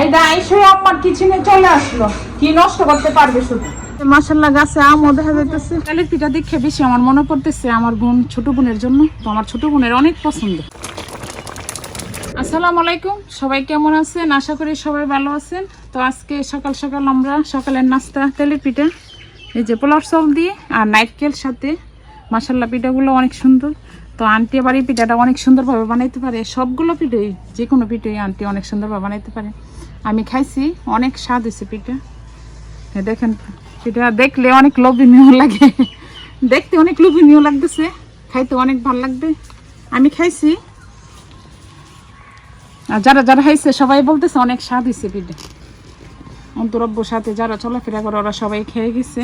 আইদা আইসে আমার কিচেনে চলে আসলো। কি নষ্ট করতে পারবে শুধু? গাছে দেখা বেশি আমার মনে পড়তেছে আমার বোন, ছোট বোনের জন্য। তো আমার ছোট বোনের অনেক পছন্দ। আসসালামু আলাইকুম, সবাই কেমন আছেন? আশা করি সবাই ভালো আছেন। তো আজকে সকাল সকাল আমরা সকালের নাস্তা, তেলের পিঠা, এই যে দিয়ে আর নারকেল সাথে। মাসাল্লা পিঠাগুলো অনেক সুন্দর। তো আন্টি আবার এই পিঠাটা অনেক সুন্দরভাবে বানাইতে পারে। সবগুলো পিঠাই যে কোনো পিঠাই আন্টি অনেক সুন্দরভাবে বানাইতে পারে। আমি খাইছি, অনেক স্বাদ হয়েছে পিঠা। দেখেন, পিঠা দেখলে অনেক লোভনীয় লাগে। দেখতে অনেক লোভনীয় লাগতেছে, খাইতে অনেক ভালো লাগবে। আমি খাইছি। আর যারা যারা খাইছে, সবাই বলতেছে অনেক স্বাদ হয়েছে পিঠে। অন্তরব্যর সাথে যারা চলাফেরা করে, ওরা সবাই খেয়ে গেছে।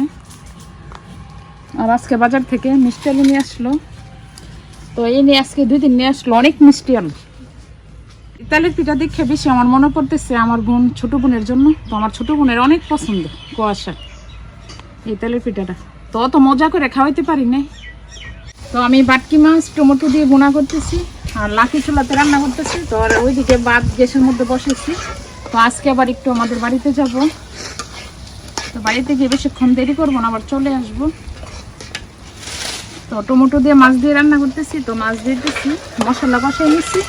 আর আজকে বাজার থেকে মিষ্টি আলু নিয়ে আসলো। তো এই নিয়ে আজকে দুই দিন নিয়ে আসলো, অনেক মিষ্টি আলু। ইতালির পিঠা দেখে বেশি আমার মনে পড়তেছে আমার বোন, ছোট বোনের জন্য। তো আমার ছোট বোনের অনেক পছন্দ কুয়াশা ইতালির পিঠাটা। তো অত মজা করে খাওয়াইতে পারি না তো আমি বাটকি মাছ, টমেটো দিয়ে বোনা করতেছি আর লাকি চুলাতে রান্না করতেছি। তো আর ওইদিকে বাদ গ্যাসের মধ্যে বসেছি। তো আজকে আবার একটু আমাদের বাড়িতে যাব। তো বাড়িতে গিয়ে বেশিক্ষণ দেরি করব না, আবার চলে আসব। তো টমেটো দিয়ে মাছ দিয়ে রান্না করতেছি। তো মাছ দিয়ে দিচ্ছি মশলা কষাই নিচ্ছি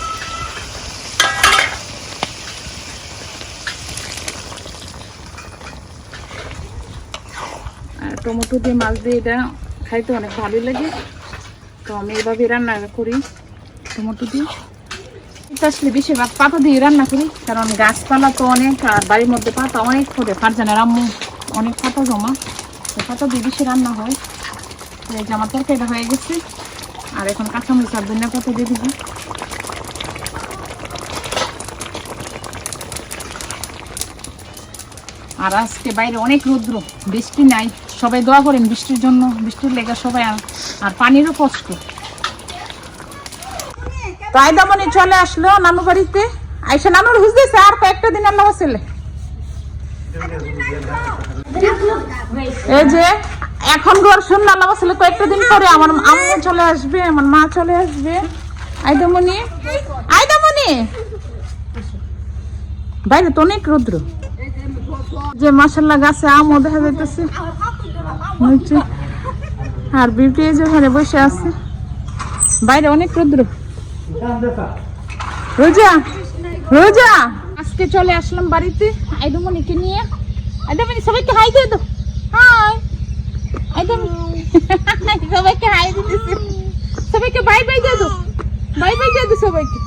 আর টমেটো দিয়ে মাছ দিয়ে এটা খাইতে অনেক ভালোই লাগে। তো আমি এভাবে রান্না করি টমেটো দিয়ে। আসলে বেশিরভাগ পাতা দিয়ে রান্না করি, কারণ গাছপালা তো অনেক, আর বাড়ির মধ্যে পাতা অনেক করে ফারজানের আম্মু অনেক পাতা জমা। তো পাতা দিয়ে বেশি রান্না হয়। এই যে আমার তরকারিটা হয়ে গেছে, আর এখন কাঁচামরিচ আর ধনিয়া পাতা দিয়ে দিব। আর আজকে বাইরে অনেক রৌদ্র, বৃষ্টি নাই। সবাই দোয়া করেন বৃষ্টির জন্য, বৃষ্টির লেগে সবাই আর- পানিরও কষ্ট। তাই দমনি চলে আসলো নানু বাড়িতে। আইসা নানুর হুজ দিছে, আর কয়েকটা দিন আল্লাহ ছেলে এই যে, এখন ঘর শুনলে আল্লাহ ছেলে কয়েকটা দিন পরে আমার আম্মু চলে আসবে, আমার মা চলে আসবে। আইদামনি আইদামনি বাইরে তো অনেক রৌদ্র। যে মাসাল্লাহ গাছে আমও দেখা যাইতেছে। আর বিউটি এই যে ঘরে বসে আছে। বাইরে অনেক রৌদ্র। রোজা রোজা। আজকে চলে আসলাম বাড়িতে আইদমনিকে নিয়ে। আইদমনি, সবাইকে হাই দিয়ে দাও। হাই। আইদমনি, সবাইকে হাই দিতেছে সবাইকে বাই বাই দিয়ে দাও। বাই বাই দিয়ে দাও সবাইকে।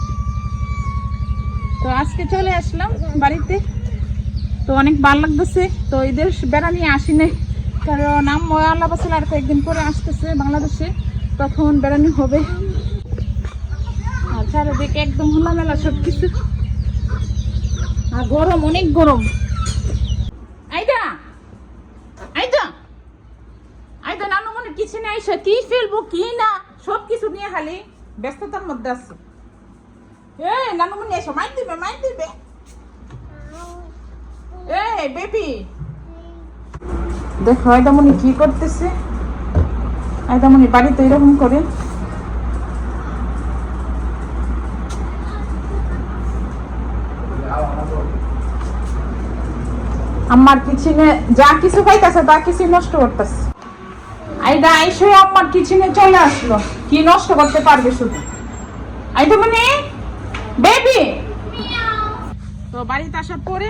তো আজকে চলে আসলাম বাড়িতে। তো অনেক ভালো লাগতেছে। তো এদের বেড়া নিয়ে আসি নাই। কারণ আম্মু আল্লাহ বাসাল আর কয়েকদিন পরে আসতেছে বাংলাদেশে, তখন বেড়ানি হবে। আর চারিদিকে একদম খোলামেলা সব কিছু আর গরম, অনেক গরম। কিছু নেই কি না? সব কিছু নিয়ে খালি ব্যস্ততার মধ্যে আছে। এ, নানু মনে এসো মাইর দিবে মাইর দিবে। এই বেবি! দেখো, আয়দামণি কি করতেছে? আয়দামণি বাড়িতে এরকম করে। আমার কিচেনে যা কিছু খাইতেছে, তা কিছু নষ্ট করতেছে। আইদা আইসে আমার কিচেনে চলে আসলো। কি নষ্ট করতে পারবে শুধু? আইদামণি বেবি তো বাড়িতে আসার পরে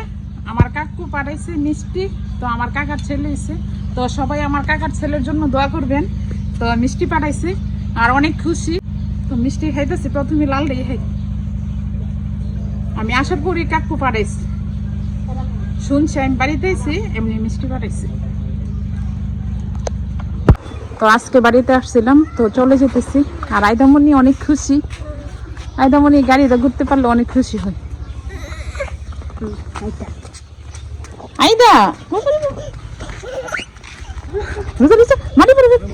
আমার কাকু পাঠাইছে মিষ্টি। তো আমার কাকার ছেলে এসে, তো সবাই আমার কাকার ছেলের জন্য দোয়া করবেন। তো মিষ্টি পাঠাইছে, আর অনেক খুশি। তো মিষ্টি খাইতেছি, প্রথমে লাল দিয়ে খাই। আমি আসার পরে কাকু পাঠাইছি। শুনছি, আমি বাড়িতে এসে এমনি মিষ্টি পাঠাইছি। তো আজকে বাড়িতে আসছিলাম, তো চলে যেতেছি। আর আয়দামণি অনেক খুশি। আয়দামণি গাড়িতে ঘুরতে পারলে অনেক খুশি হয়। ಆಯ್ತಾ ಮಾಡಿ ಬರ್ಬೇಕು.